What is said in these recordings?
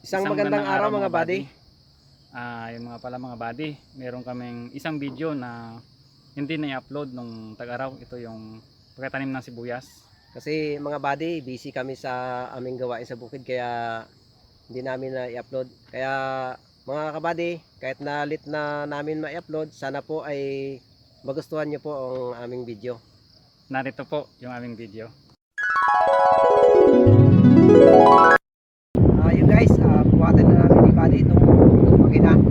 Isang magandang araw mga buddy. Ah, yung mga pala mga buddy, meron kaming isang video na hindi na i-upload nung tag-araw. Ito yung pagkatanim ng sibuyas. Kasi mga buddy, busy kami sa aming gawain sa bukid kaya hindi namin na i-upload. Kaya mga kabady, kahit na lit na namin ma-upload, sana po ay magustuhan nyo po ang aming video. Narito po yung aming video. Ah, yun guys, uh, buhatan na natin ni buddy itong, itong makina.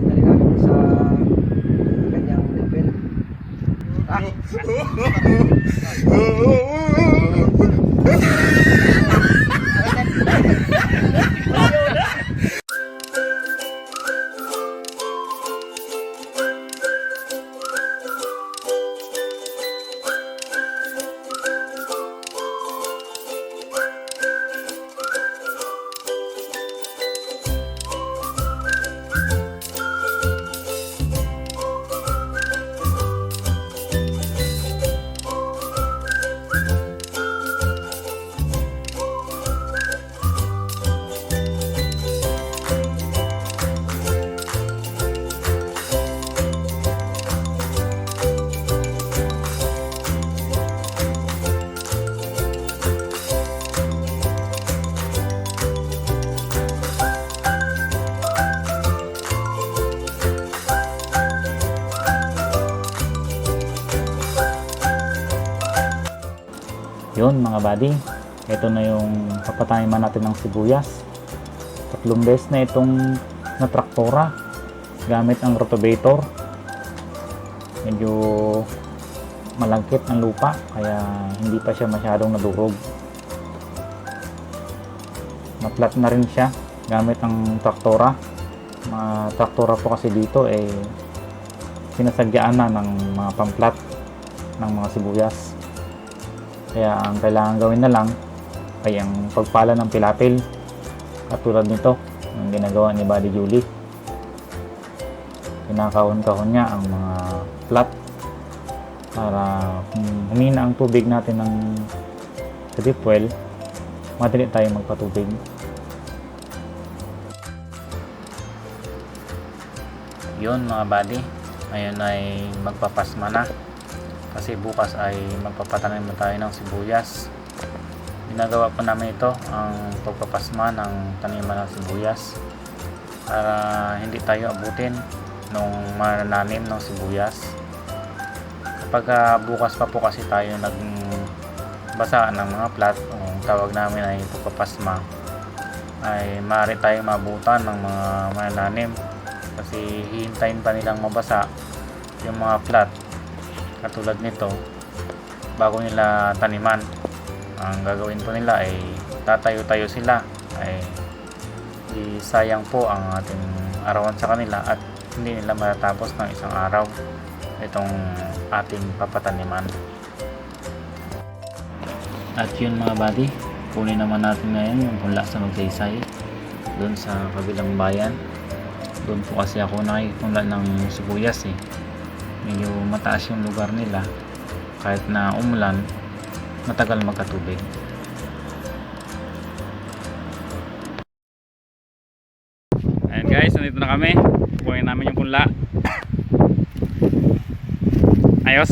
Yun mga buddy, ito na yung papatayiman natin ng sibuyas. Tatlong beses na itong natraktora gamit ang rotovator. Medyo malagkit ang lupa kaya hindi pa siya masyadong nadurog. Naplat na rin siya gamit ang traktora. Mga traktora po kasi dito eh sinasagyaan na ng mga pamplat ng mga sibuyas. Kaya ang kailangan gawin na lang ay ang pagpala ng pilapil. Katulad nito, ang ginagawa ni Buddy Julie. Kinakahon-kahon niya ang mga flat para humina ang tubig natin ng sa deep well, madali tayo magpatubig. Yun mga buddy, ngayon ay magpapasma na kasi bukas ay magpapatanim na tayo ng sibuyas. Ginagawa po namin ito ang pagpapasma ng taniman ng sibuyas para hindi tayo abutin nung manananim ng sibuyas. Kapag ah, bukas pa po kasi tayo nagbasa ng mga plat ang tawag namin ay pagpapasma ay maaari tayong mabutan ng mga manananim kasi hihintayin pa nilang mabasa yung mga plat katulad nito bago nila taniman ang gagawin po nila ay tatayo-tayo sila ay sayang po ang ating arawan sa kanila at hindi nila matatapos ng isang araw itong ating papataniman. At yun mga buddy kunin naman natin ngayon yung punla sa magsaysay doon sa kabilang bayan. Doon po kasi ako nakipunla ng sibuyas eh medyo mataas yung lugar nila kahit na umulan matagal magkatubig Ayan guys, nandito na kami. Kukunin namin yung punla. Ayos.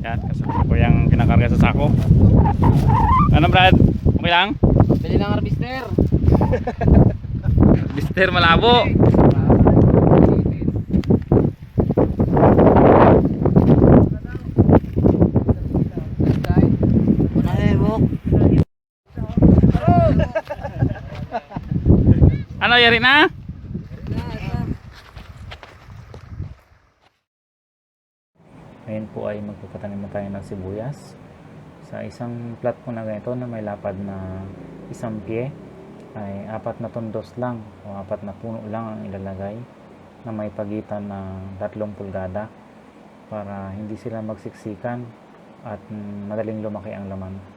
Yan, kasama ko yung kinakarga sa sako. Ano Brad? Okay lang? Bili ng harvester. Mister Malabo. Ano yari na? Ngayon po ay magpapatanim na tayo ng sibuyas. Sa isang plat po na ganito na may lapad na isang pie ay apat na tundos lang o apat na puno lang ang ilalagay na may pagitan ng tatlong pulgada para hindi sila magsiksikan at madaling lumaki ang laman.